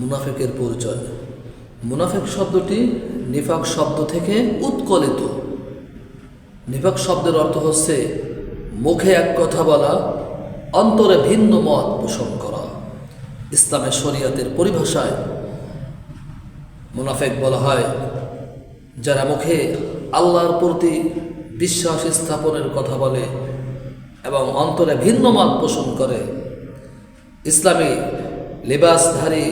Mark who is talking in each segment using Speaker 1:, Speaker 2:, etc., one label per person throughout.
Speaker 1: মুনাফেকের পরিচয়। মুনাফেক শব্দটি নিফাক শব্দ থেকে উৎকলিত। নিফাক শব্দের অর্থ হচ্ছে মুখে এক কথা বলা, অন্তরে ভিন্ন মত পোষণ করা। ইসলামের শরিয়াতের পরিভাষায় মুনাফেক বলা হয়, যারা মুখে আল্লাহর প্রতি বিশ্বাস স্থাপনের কথা বলে এবং অন্তরে ভিন্ন মত পোষণ করে। ইসলামী লেবাসধারী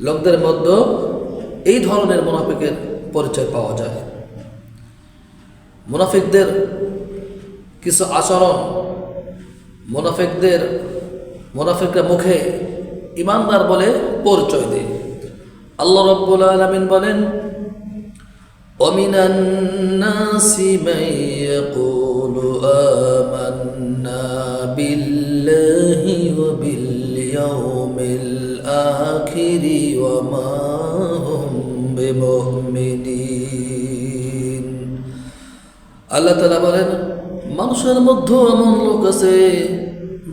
Speaker 1: লোকদের মধ্যে এই ধরনের মুনাফিকের পরিচয় পাওয়া যায় মুনাফিকদের কিছু আচরণ মুনাফিকদের মুনাফিকরা মুখে ইমানদার বলে পরিচয় দেয় আল্লাহ রব্বুল আলমিন বলেন ومن الناس من يقول آمنا بالله وباليوم الآخر وما هم بمؤمنين আল্লাহ তালা বলেন মানুষের মধ্যে এমন লোক আছে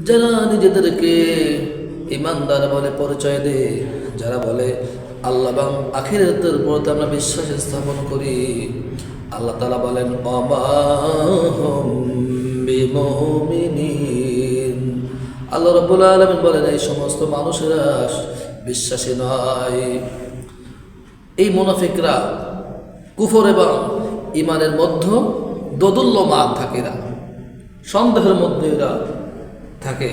Speaker 1: যারা নিজেদেরকে ইমানদার বলে পরিচয় দেয় যারা বলে আল্লাহ এবং আখিরাতের প্রতি আমরা বিশ্বাস স্থাপন করি আল্লাহ তালা বলেন অবাহম বিমুমিনিন আল্লাহ রব্বুল আলমিন বলেন এই সমস্ত মানুষেরা বিশ্বাসী নয় এই মুনাফিকরা কুফর এবং ইমানের মধ্যে দোদুল্যমান থাকে এরা সন্দেহের মধ্যে এরা থাকে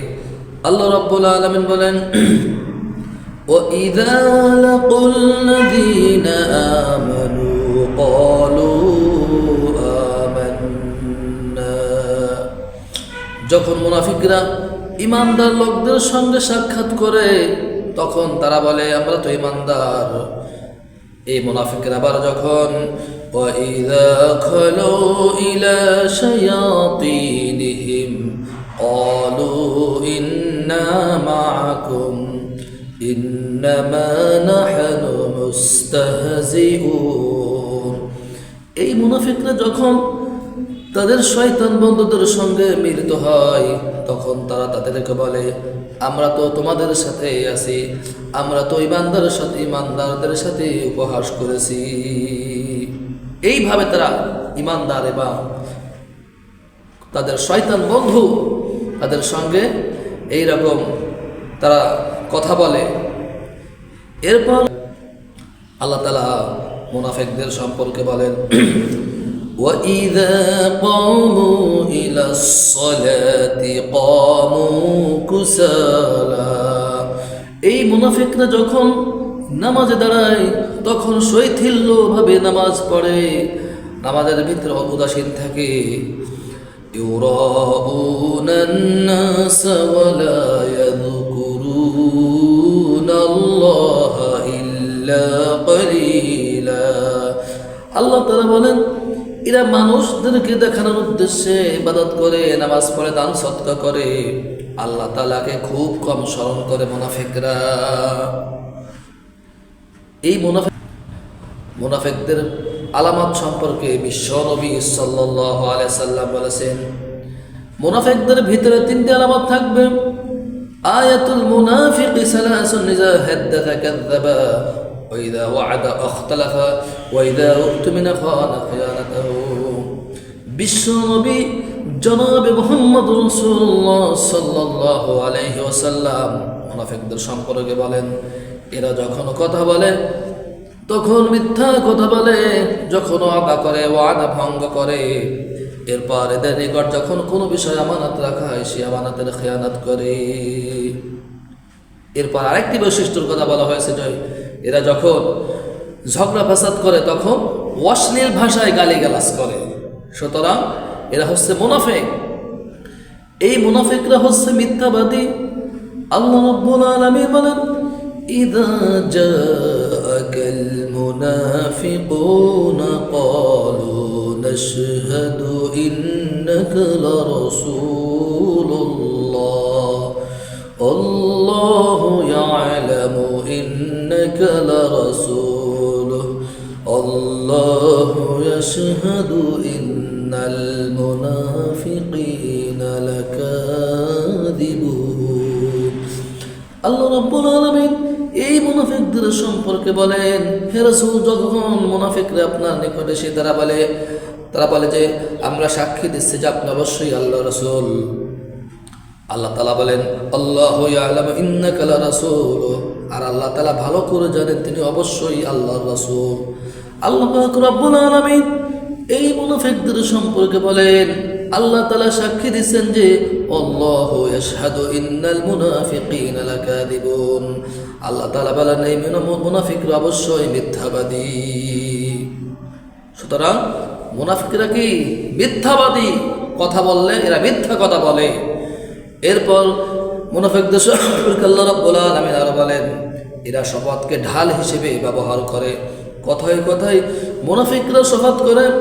Speaker 1: আল্লাহ রব্বুল আলমিন বলেন وإذا لقوا الذين آمنوا قالوا آمنا যখন মুনাফিকরা ইমানদার লোকদের সঙ্গে সাক্ষাৎ করে তখন তারা বলে আমরা তো ইমানদার এই মুনাফিকরা আবার যখন وإذا خلوا إلى شياطينهم قالوا إنا معكم إنما نحن مستهزئون এই মুনাফিকরা যখন তাদের শয়তান বন্ধুদের সঙ্গে মিলিত হয়। তখন তারা তাদেরকে বলে, আমরা তো তোমাদের সাথে আছি। আমরা তো ইমানদারের সাথে, ইমানদারদের সাথে উপহাস করেছি। এইভাবে তারা ইমানদার এবং তাদের শয়তান বন্ধু তাদের সঙ্গে এই রকম তারা কথা বলে। এরপর আল্লাহ তালা মুনাফেকদের সম্পর্কে বলেন وَإِذَا قَامُوا إِلَى الصَّلَاةِ قَامُوا كُسَالَى এই মুনাফিকরা যখন নামাজে দাঁড়ায় তখন শৈথিল্যভাবে নামাজ পড়ে নামাজের ভিতরে উদাসীন থাকে يراءون الناس ولا يذكرون الله إلا قليلا আল্লাহ তারা বলেন এরা মানুষদেরকে দেখানোর উদ্দেশ্যে ইবাদত করে, নামাজ পড়ে, দান সৎকা করে। আল্লাহ তালাকে খুব কম স্মরণ করে মুনাফিকরা। এই মুনাফিক মুনাফিকদের আলামত সম্পর্কে বিশ্ব নবী সাল্লাম বলেছেন, মুনাফিকদের ভিতরে তিনটি আলামত থাকবে। আয়াতুল মুনাফিক সালাসুন ইযা হাদাথা কাযাবা ওয়া ইযা ওয়া'আদা আখতালাফা ওয়া ইযা উতমিনা খানা খিয়ানাতাহু বিশ্ব নবী জনাব মুহাম্মদ রাসূলুল্লাহ সাল্লাল্লাহু আলাইহি ওয়াসাল্লাম মুনাফিকদের সম্পর্কে বলেন, এরা যখন কথা বলে, তখন মিথ্যা কথা বলে, যখন আদা করে, ওয়াদা ভঙ্গ করে, এরপর এদের নিকট যখন কোনো বিষয় আমানত রাখা হয়, সে আমানতের খেয়ানত করে। এরপর আরেকটি বৈশিষ্ট্যর কথা বলা হয়েছে যে এরা যখন ঝগড়া ফাসাদ করে তখন অশ্লীল ভাষায় গালিগালাজ করে সুতরাং এরা হচ্ছে মুনাফেক এই মুনাফেকরা হচ্ছে মিথ্যাবাদী আল্লাহ রব্বুল আলামিন বলেন إذا جاءك المنافقون قالوا نشهد إنك لرسول রসুল যখন মুনাফিকরা আপনার নিকটে এসে তারা বলে তারা বলে যে, আমরা সাক্ষী দিচ্ছি যে আপনি অবশ্যই আল্লাহ রসুল। আল্লাহ তালা বলেন, আল্লাহ ইন্নাকালা রাসূল। আর আল্লাহ তালা ভালো করে জানেন তিনি অবশ্যই আল্লাহর রাসূল। আল্লাহ রব্বুল আলামিন এই মুনাফিকদের সম্পর্কে বলেন আল্লাহ তালা সাক্ষী দিচ্ছেন যে, আল্লাহ তালা বলেন, এই মুনা- মুনাফিকরা অবশ্যই মিথ্যাবাদী। সুতরাং মুনাফিকরা কি মিথ্যাবাদী? কথা বললে, এরা মিথ্যা কথা বলে। এরপর মুনাফিকদের আরও বলেন, এরা শপথকে ঢাল হিসেবে ব্যবহার করে। কথায় কথায় মুনাফিকরা শপথ করে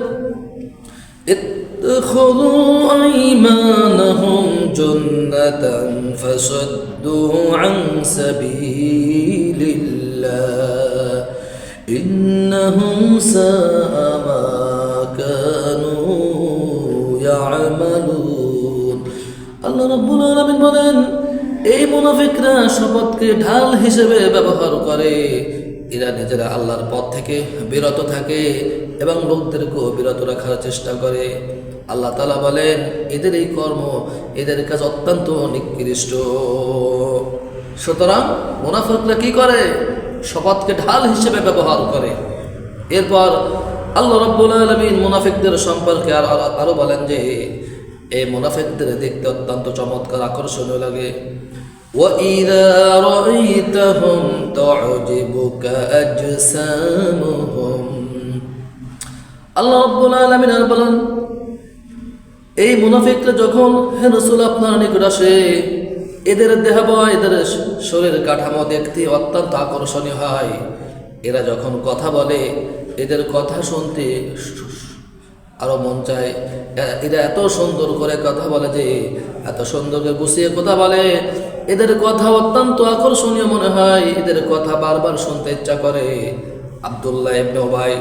Speaker 1: اتخذوا أيمانهم جنة فصدوا عن سبيل الله إنهم ساء ما كانوا يعملون আল্লাহ রাব্বুল আলামিন বলেন এই মুনাফিকরা শপথকে ঢাল হিসেবে ব্যবহার করে এরা নিজেরা আল্লাহর পথ থেকে বিরত থাকে এবং লোকদেরকেও বিরত রাখার চেষ্টা করে আল্লাহ তালা বলেন এদের এই কর্ম এদের কাজ অত্যন্ত নিকৃষ্ট সুতরাং মুনাফিকরা কি করে শপথকে ঢাল হিসেবে ব্যবহার করে এরপর আল্লাহ রব্বুল আলমিন মুনাফিকদের সম্পর্কে আর আর- আরো বলেন যে এই মুনাফিকদের দেখতে অত্যন্ত চমৎকার আকর্ষণীয় লাগে وَإِذَا رَأَيْتَهُمْ تُعْجِبُكَ أَجْسَامُهُمْ আল্লাহ রব্বুল আলমিন আর বলেন এই মুনাফিকরা যখন হে আপনার নিকট আসে, এদের দেহাবয় এদের শরীর কাঠামো দেখতে অত্যন্ত আকর্ষণীয় হয়। এরা যখন কথা বলে, এদের কথা শুনতে আরও মন চায়। এরা এত সুন্দর করে কথা বলে যে, এত সুন্দর করে গুছিয়ে কথা বলে। এদের কথা অত্যন্ত আকর্ষণীয় মনে হয়। এদের কথা বারবার শুনতে ইচ্ছা করে। আবদুল্লাহ ইবনে ওবাই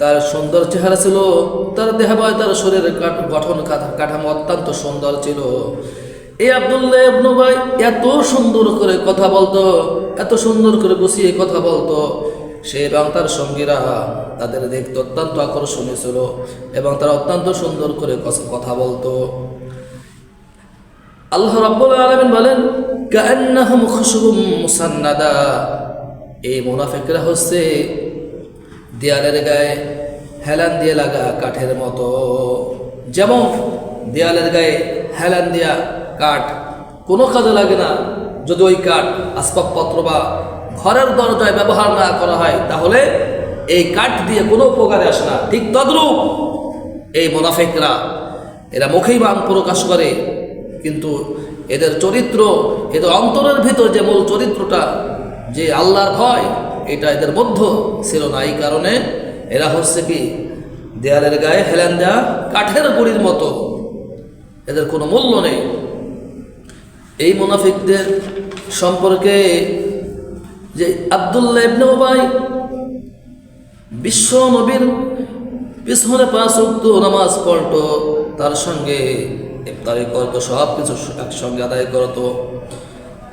Speaker 1: তার সুন্দর চেহারা ছিল, তার দেহাবয়, তার শরীরের গঠন কাঠামো অত্যন্ত সুন্দর ছিল। এই আবদুল্লাহ ইবনু ভাই এত সুন্দর করে কথা বলতো, এত সুন্দর করে গুছিয়ে কথা বলতো। সে এবং তার সঙ্গীরা তাদের দেখতে অত্যন্ত আকর্ষণীয় ছিল এবং তারা অত্যন্ত সুন্দর করে কথা বলতো। আল্লাহ রাব্বুল আলামিন বলেন কান্নাহুম খুশবুম মুসান্নাদা। এই মুনাফিকরা হচ্ছে দেয়ালের গায়ে হেলান দিয়ে লাগা কাঠের মতো। যেমন দেয়ালের গায়ে হেলান দেয়া কাঠ, কোনো কাজে লাগে না। যদি ওই কাঠ আসবাবপত্র বা ঘরের দরজায় ব্যবহার না করা হয়, তাহলে এই কাঠ দিয়ে কোনো উপকারে আসে না। ঠিক তদ্রূপ এই মোনাফেকরা, এরা মুখেই বান প্রকাশ করে। কিন্তু এদের চরিত্র, এদের অন্তরের ভিতর যে মূল চরিত্রটা, যে আল্লাহর ভয় এটা এদের মধ্য ছিল না। এই কারণে এরা হচ্ছে কি, দেয়ালের গায়ে হেলেন দেয়া কাঠের গুড়ির মতো। এদের কোনো মূল্য নেই। এই মুনাফিকদের সম্পর্কে যে আবদুল্লাহ ইবনে উবাই বিশ্ব নবীর পিছনে পাঁচ উক্ত নামাজ পড়তো, তার সঙ্গে ইফতারি করতো সব কিছু একসঙ্গে আদায় করতো।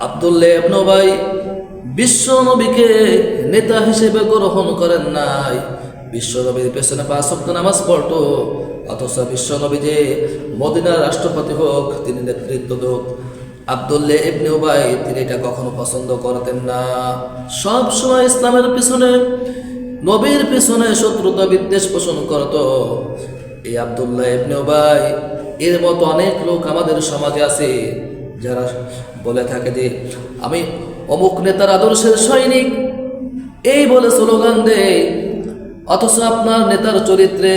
Speaker 1: আবদুল্লাহ ইবনে ভাই বিশ্ব নবীকে নেতা হিসেবে গ্রহণ করেন নাই। বিশ্ব নবীর পেছনে পাঁচ উক্ত নামাজ পড়তো, অথচ বিশ্ব নবী যে মদিনার রাষ্ট্রপতি হোক, তিনি নেতৃত্ব হোক আবদুল্লাহ ইবনে উবাই, তিনি এটা কখনো পছন্দ করতেন না। সব সময় ইসলামের পিছনে, নবীর পিছনে শত্রুতা বিদ্বেষ পোষণ করত। এই আবদুল্লাহ ইবনে উবাই, এর মতো অনেক লোক আমাদের সমাজে আছে, যারা বলে থাকে যে, আমি অমুক নেতার আদর্শের সৈনিক। এই বলে স্লোগান দেয়, অথচ আপনার নেতার চরিত্রে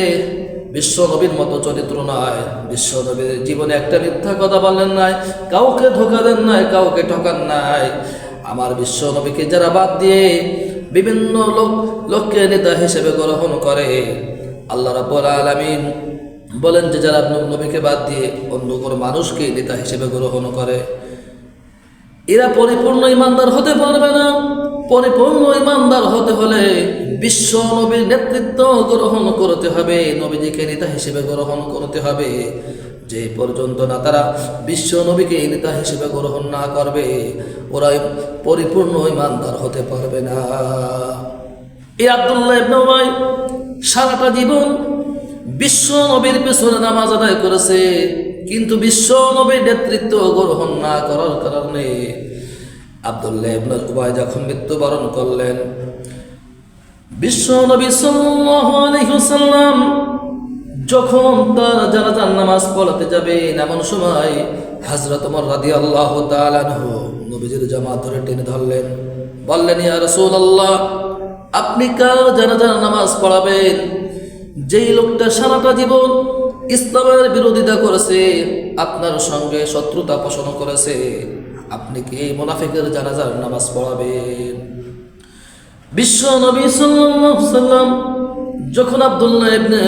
Speaker 1: বিশ্ব নবীর মতো চরিত্র নয় বিশ্ব নবীর জীবনে একটা মিথ্যা কথা বললেন নাই, কাউকে ধোকা দেন নাই, কাউকে ঠকান নাই। আমার বিশ্ব নবীকে যারা বাদ দিয়ে বিভিন্ন লোক, লোককে নেতা হিসেবে গ্রহণ করে, আল্লাহ রাব্বুল আলামিন বলেন যে, যারা নবীকে বাদ দিয়ে অন্য কোনো মানুষকে নেতা হিসেবে গ্রহণ করে এরা পরিপূর্ণ ইমানদার হতে পারবে না। পরিপূর্ণ ইমানদার হতে হলে বিশ্ব নবীর নেতৃত্ব গ্রহণ করতে হবে, নবীজিকে নেতা হিসেবে গ্রহণ করতে হবে। যে পর্যন্ত না তারা বিশ্ব নবীকে নেতা হিসেবে গ্রহণ না করবে ওরা পরিপূর্ণ ইমানদার হতে পারবে না। এই আব্দুল্লাহ ইবনে সারাটা জীবন বিশ্ব নবীর পেছনে নামাজ আদায় করেছে। কিন্তু বিশ্ব নবীর নেতৃত্ব গ্রহণ না করার কারণে আব্দুল্লাহ ইবনে উবাই যখন মৃত্যুবরণ করলেন, বিশ্ব নবী ওয়াসাল্লাম যখন তার জানাজার নামাজ পড়াতে যাবে এমন সময় হযরত ওমর রাদিয়াল্লাহু তাআলা আনহু নবীজির জামাত ধরে টেনে ধরলেন, বললেন, ইয়া রাসূলুল্লাহ, আপনি কার জানাজার নামাজ পড়াবেন? যেই লোকটা সারাটা জীবন ইসলামের বিরোধিতা করেছে, আপনার সঙ্গে শত্রুতা পোষণ করেছে। আপনি কি মোনাফিকের জানাজার নামাজ পড়াবেন? বিশ্ব নবী সাল্লাম যখন আব্দুল্লাহ ইবনে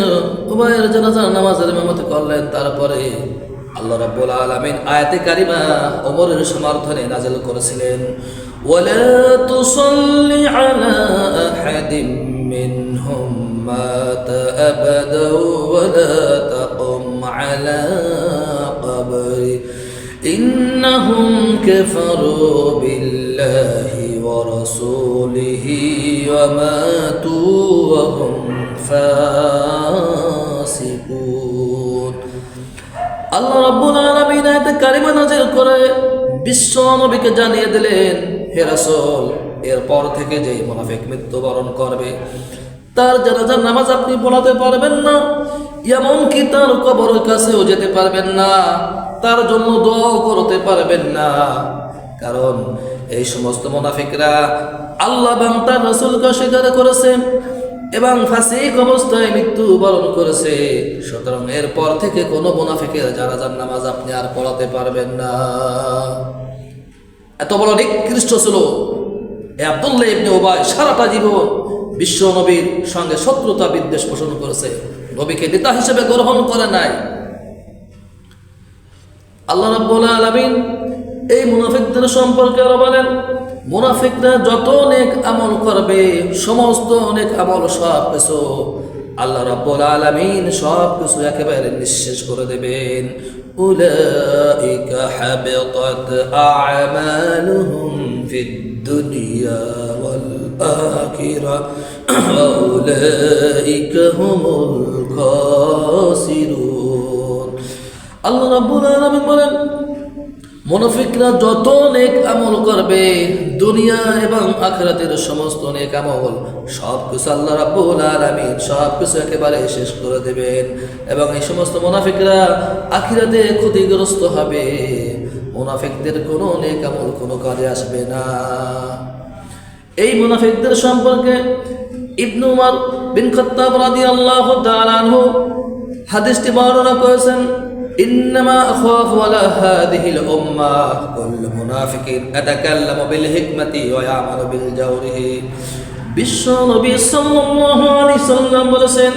Speaker 1: জানাজার নামাজের ইমামতি করলেন, তারপরে আল্লাহ রাব্বুল আলামিন আয়াতে কারিমা ওমরের সমর্থনে নাযিল করেছিলেন, ওয়ালা তুসাল্লি আলা আহাদিম মিনহুম মাতা আবাদা كفروا بالله ورسوله وماتوا وهم فاسقون আল্লাহ রাব্বুল আলামিন আয়াতে কারিমা নাযিল করে বিশ্ব নবীকে জানিয়ে দিলেন হে রাসূল এরপর থেকে যে মুনাফিক মৃত্যুবরণ করবে তার জানাজার নামাজ আপনি পড়াতে পারবেন না। এমনকি তার কবরের কাছেও যেতে পারবেন না। তার জন্য দোয়াও করতে পারবেন না। কারণ এই সমস্ত মুনাফিকরা আল্লাহ এবং তার রসুলকে স্বীকার করেছে এবং ফাসিক অবস্থায় মৃত্যু বরণ করেছে। সুতরাং এরপর থেকে কোনো মুনাফিকের জানাজার নামাজ আপনি আর পড়াতে পারবেন না। এত বড় নিকৃষ্ট ছিল। এ আব্দুল্লাহ ইবনে ওবাই সারাটা জীবন বিশ্ব নবীর সঙ্গে শত্রুতা বিদ্বেষ পোষণ করেছে। নবীকে নেতা হিসেবে গ্রহণ করে নাই। আল্লাহ রাব্বুল আলামিন এই মুনাফিকদের সম্পর্কে আরও বলেন, মুনাফিকরা যত নেক আমল করবে, সমস্ত নেক আমল সব কিছু আল্লাহ রাব্বুল আলামিন সব কিছু একেবারে নিঃশেষ করে দেবেন। উলাইকা হাবিতাত আ'মালুহুম ফিদ দুনিয়া ওয়াল আখিরা। উলাইকা হুমুল খাসিরুন আল্লাহ রাব্বুল আলামিন বলেন, মুনাফিকরা যত নেক আমল করবে, দুনিয়া এবং আখিরাতের সমস্ত নেক আমল সব কিছু আল্লাহ রাব্বুল আলামিন সব কিছু একেবারে শেষ করে দেবেন। এবং এই সমস্ত মুনাফিকরা আখিরাতে ক্ষতিগ্রস্ত হবে। মুনাফিকদের কোনো নেক আমল কোনো কাজে আসবে না। এই মুনাফিকদের সম্পর্কে ইবনু উমর বিন খত্তাব রাদি আল্লাহ তালানহু হাদিসটি বর্ণনা করেছেন, ইন্নামা আখাফু আলা হাদিহিল উম্মাহ কুল্লু মুনাফিকিন আতাকাল্লামু বিল হিকমাতি ওয়া ইয়ামালু বিল জাওরিহি। বিশ্ব নবী সাল্লাল্লাহু আলাইহি সাল্লাম বলেছেন,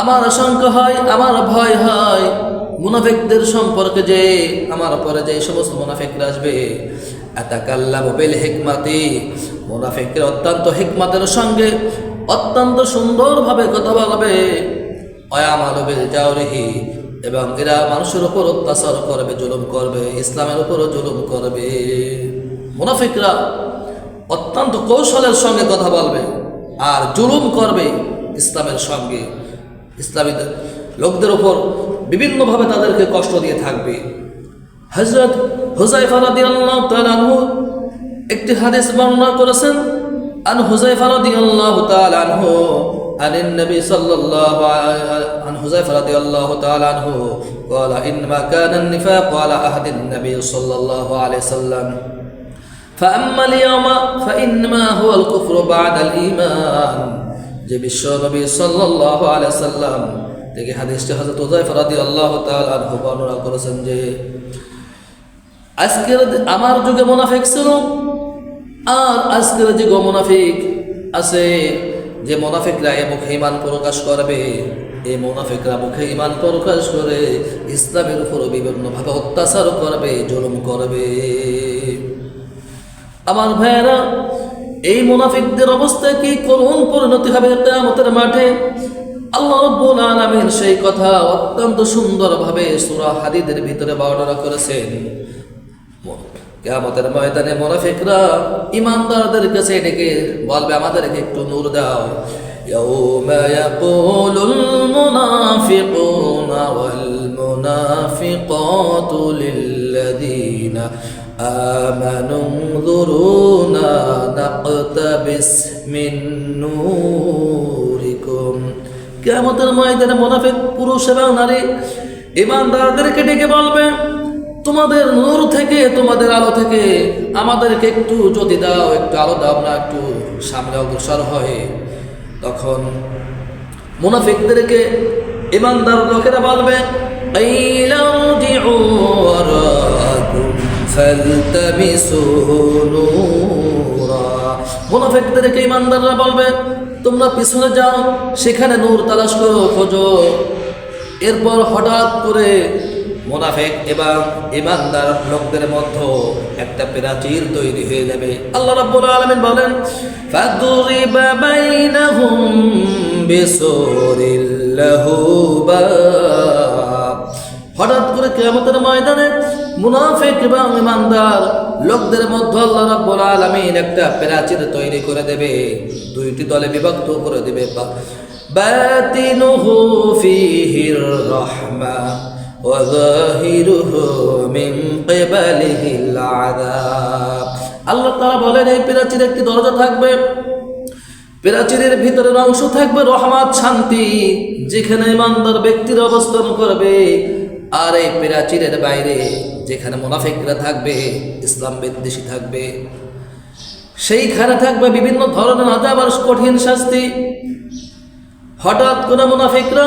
Speaker 1: আমার আশঙ্কা হয়, আমার ভয় হয় মুনাফিকদের সম্পর্কে যে, আমার পরে যে সমস্ত মুনাফিকরা আসবে আতাকাল্লামু বিল হিকমাতি। মুনাফিকরা অত্যন্ত হিকমতের সঙ্গে অত্যন্ত সুন্দরভাবে কথা বলবে। অয়ামালু বিল জাওরিহি, এবং এরা মানুষের উপর অত্যাচার করবে, জুলুম করবে, ইসলামের উপরও জুলুম করবে। মুনাফিকরা অত্যন্ত কৌশলের সঙ্গে কথা বলবে আর জুলুম করবে ইসলামের সঙ্গে। ইসলামী লোকদের উপর বিভিন্নভাবে তাদেরকে কষ্ট দিয়ে থাকবে। হজরত হুজাইফা রাদিয়াল্লাহু তাআলা আনহু একটি হাদিস বর্ণনা করেছেন আন হুজাইফা রাদিয়াল্লাহু তাআলা আনহু عن النبي صلى الله عليه عن حذيفة رضي الله تعالى عنه قال إنما كان النفاق على عهد النبي صلى الله عليه وسلم فأما اليوم فإنما هو الكفر بعد الإيمان যে বিশ্ব নবী সাল্লাল্লাহু আলাইহি সাল্লাম থেকে হাদিসটি হযরত হুযায়ফা রাদিয়াল্লাহু তাআলা আনহু বর্ণনা করেছেন যে আজকের আমার যুগে মুনাফিক ছিল, আর আজকের যুগে মুনাফিক আছে, যে মোনাফিকরা এ মুখে ইমান প্রকাশ করবে এই মোনাফিকরা মুখে ইমান প্রকাশ করে ইসলামের উপর বিভিন্নভাবে অত্যাচার করবে, জুলুম করবে। আমার ভাইয়েরা, এই মুনাফিকদের অবস্থা কি করুণ পরিণতি হবে কেয়ামতের মাঠে? আল্লাহ রব্বুল আলামিন সেই কথা অত্যন্ত সুন্দরভাবে সূরা হাদিদের ভিতরে বর্ণনা করেছেন। কিয়ামতের ময়দানে মুনাফিকরা ইমানদারদের কাছে ডেকে বলবে আমাদেরকে একটু নূর দাও يوم يقول المنافقون والمنافقات للذين آمنوا انظرونا نقتبس من نوركم কেমতের ময়দানে মোনাফিক পুরুষ এবং নারী ইমানদারদেরকে ডেকে বলবে তোমাদের নূর থেকে, তোমাদের আলো থেকে, আমাদেরকে একটু যদি দাও, একটু আলো দাও, আমরা একটু সামনে অগ্রসর হয় তখন মুনাফিকদেরকে ইমানদার লোকেরা বলবে মুনাফিকদেরকে ইমানদাররা বলবে, তোমরা পিছনে যাও, সেখানে নূর তালাশ করো, খোঁজো। এরপর হঠাৎ করে মোনাফেক এবং ইমানদার লোকদের মধ্যে একটা প্রাচীর তৈরি হয়ে যাবে। আল্লাহ রাব্বুল আলামিন বলেন, ফাদরিব বাইনাহুম বিসুরিল লাহু বাব হঠাৎ করে কিয়ামতের ময়দানে মুনাফিক এবং ইমানদার লোকদের মধ্যে আল্লাহ রাব্বুল আলামিন একটা প্রাচীর তৈরি করে দেবে, দুইটি দলে বিভক্ত করে দেবে। বাতিনুহু ফিহির রাহমা। আল্লাহ তারা বলেন, এই পেরাচির একটি দরজা থাকবে। পেরাচিরের ভিতরের অংশ থাকবে রহমাত, শান্তি, যেখানে ইমানদার ব্যক্তির অবস্থান করবে। আর এই পেরাচিরের বাইরে যেখানে মোনাফিকরা থাকবে, ইসলাম বিদ্বেষী থাকবে, সেইখানে থাকবে বিভিন্ন ধরনের আজাব আর কঠিন শাস্তি। হঠাৎ কোনো মুনাফিকরা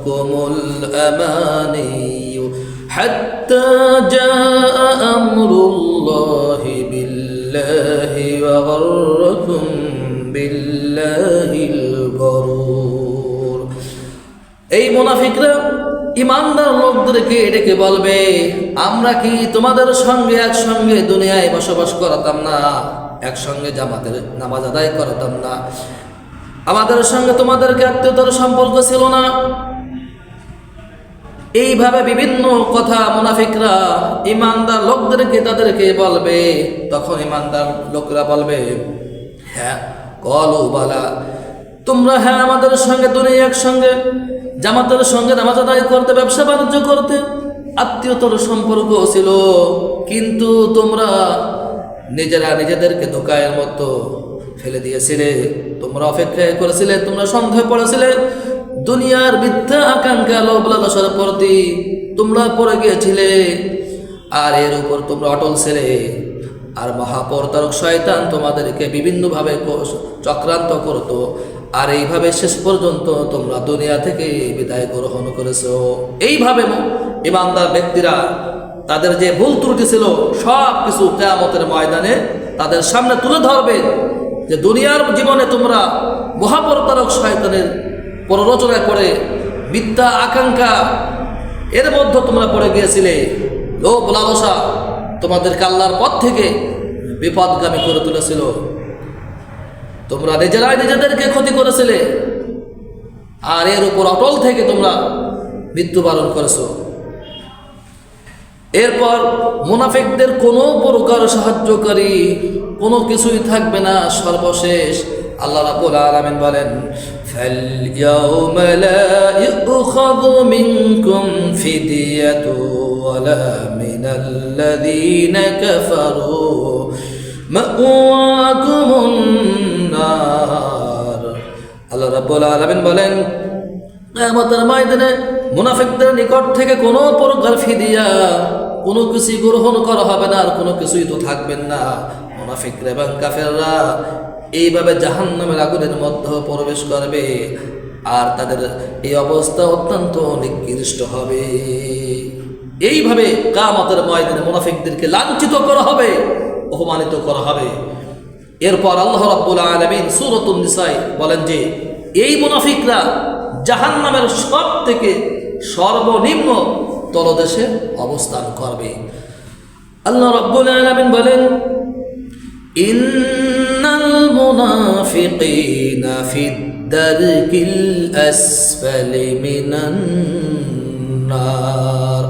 Speaker 1: وغرتكم الأماني حتى جاء أمر الله بالله وغركم بالله الغرور এই মুনাফিকরা ইমানদার লোকদেরকে ডেকে বলবে আমরা কি তোমাদের সঙ্গে একসঙ্গে দুনিয়ায় বসবাস করাতাম না একসঙ্গে জামাতের নামাজ আদায় করাতাম না আমাদের সঙ্গে তোমাদেরকে আত্মীয়তার সম্পর্ক ছিল না এইভাবে বিভিন্ন কথা মুনাফিকরা, ইমানদার লোকদেরকে তাদেরকে বলবে, তখন ইমানদার লোকরা বলবে হ্যাঁ কলু বালা, তোমরা হ্যাঁ আমাদের সঙ্গে, দুনিয়া একসঙ্গে, জামাতের সঙ্গে নামাজ আদায় করতে, ব্যবসা বাণিজ্য করতে, আত্মীয়তর সম্পর্ক ছিল, কিন্তু তোমরা নিজেরা নিজেদেরকে ধোকায়ের মতো ফেলে দিয়েছিলে, তোমরা অপেক্ষায় করেছিলে, তোমরা সন্দেহ পড়েছিলে দুনিয়ার মিথ্যা আকাঙ্ক্ষা, লোভ লালসার প্রতি তোমরা পড়ে গিয়েছিলে। আর এর উপর তোমরা অটল ছিলে। আর মহাপরতারক শয়তান তোমাদেরকে বিভিন্নভাবে চক্রান্ত করতো। আর এইভাবে শেষ পর্যন্ত তোমরা দুনিয়া থেকে বিদায় গ্রহণ করেছ। এইভাবে ইমানদার ব্যক্তিরা তাদের যে ভুল ত্রুটি ছিল সব কিছু কেয়ামতের ময়দানে তাদের সামনে তুলে ধরবে যে দুনিয়ার জীবনে তোমরা মহাপরতারক শয়তানের প্ররোচনা করে বিদ্যা আকাঙ্ক্ষা এর মধ্যে তোমরা পড়ে গিয়েছিলে। লোভ লালসা তোমাদের কাল্লার পথ থেকে বিপদগামী করে তুলেছিল। তোমরা নিজেরাই নিজেদেরকে ক্ষতি করেছিলে। আর এর উপর অটল থেকে তোমরা মৃত্যুবরণ করেছ। এরপর মুনাফিকদের কোনো প্রকার সাহায্যকারী কোনো কিছুই থাকবে না। সর্বশেষ আল্লাহ রাব্বুল আলামিন বলেন فَالْيَوْمَ لَا يُؤْخَذُ مِنكُمْ فِدْيَةٌ وَلَا مِنَ الَّذِينَ كَفَرُوا مَأْوَاكُمُ النَّارُ আল্লাহ রাব্বুল আলামিন বলেন কিয়ামতের ময়দানে মুনাফিকদের নিকট থেকে কোনো প্রকার ফিদিয়া কোনো কিছু গ্রহণ করা হবে না আর কোনো কিছুই তো থাকবেন না মুনাফিকরা এবং কাফেররা এইভাবে জাহান্নামের আগুনের মধ্যে প্রবেশ করবে আর তাদের এই অবস্থা অত্যন্ত নিকৃষ্ট হবে। এইভাবে কামতের ময়দানে মুনাফিকদেরকে লাঞ্ছিত করা হবে, অপমানিত করা হবে। এরপর আল্লাহ রাব্বুল আলামিন সূরাতুন নিসায় বলেন যে, এই মুনাফিকরা জাহান্নামের সব থেকে সর্বনিম্ন তলদেশে অবস্থান করবে। আল্লাহ রাব্বুল আলমিন বলেন ইন্নাল মুনাফিকিনা ফিদ দারকিল আসফালি মিনান নার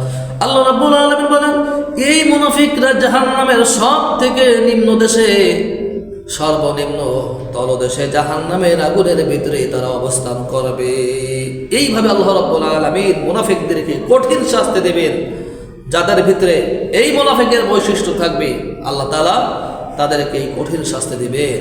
Speaker 1: আল্লাহ রাব্বুল আলামিন বলেন, এই মুনাফিকরা জাহান্নামের সব থেকে নিম্ন দেশে, সর্বনিম্ন তলদেশে জাহান্নামের আগুনের ভিতরে তারা অবস্থান করবে। এইভাবে আল্লাহ রাব্বুল আলামিন মুনাফিকদেরকে কঠিন শাস্তি দেবেন। যাদের ভিতরে এই মুনাফিকের বৈশিষ্ট্য থাকবে, আল্লাহ তাআলা তাদেরকে এই কঠিন শাস্তি দিবেন।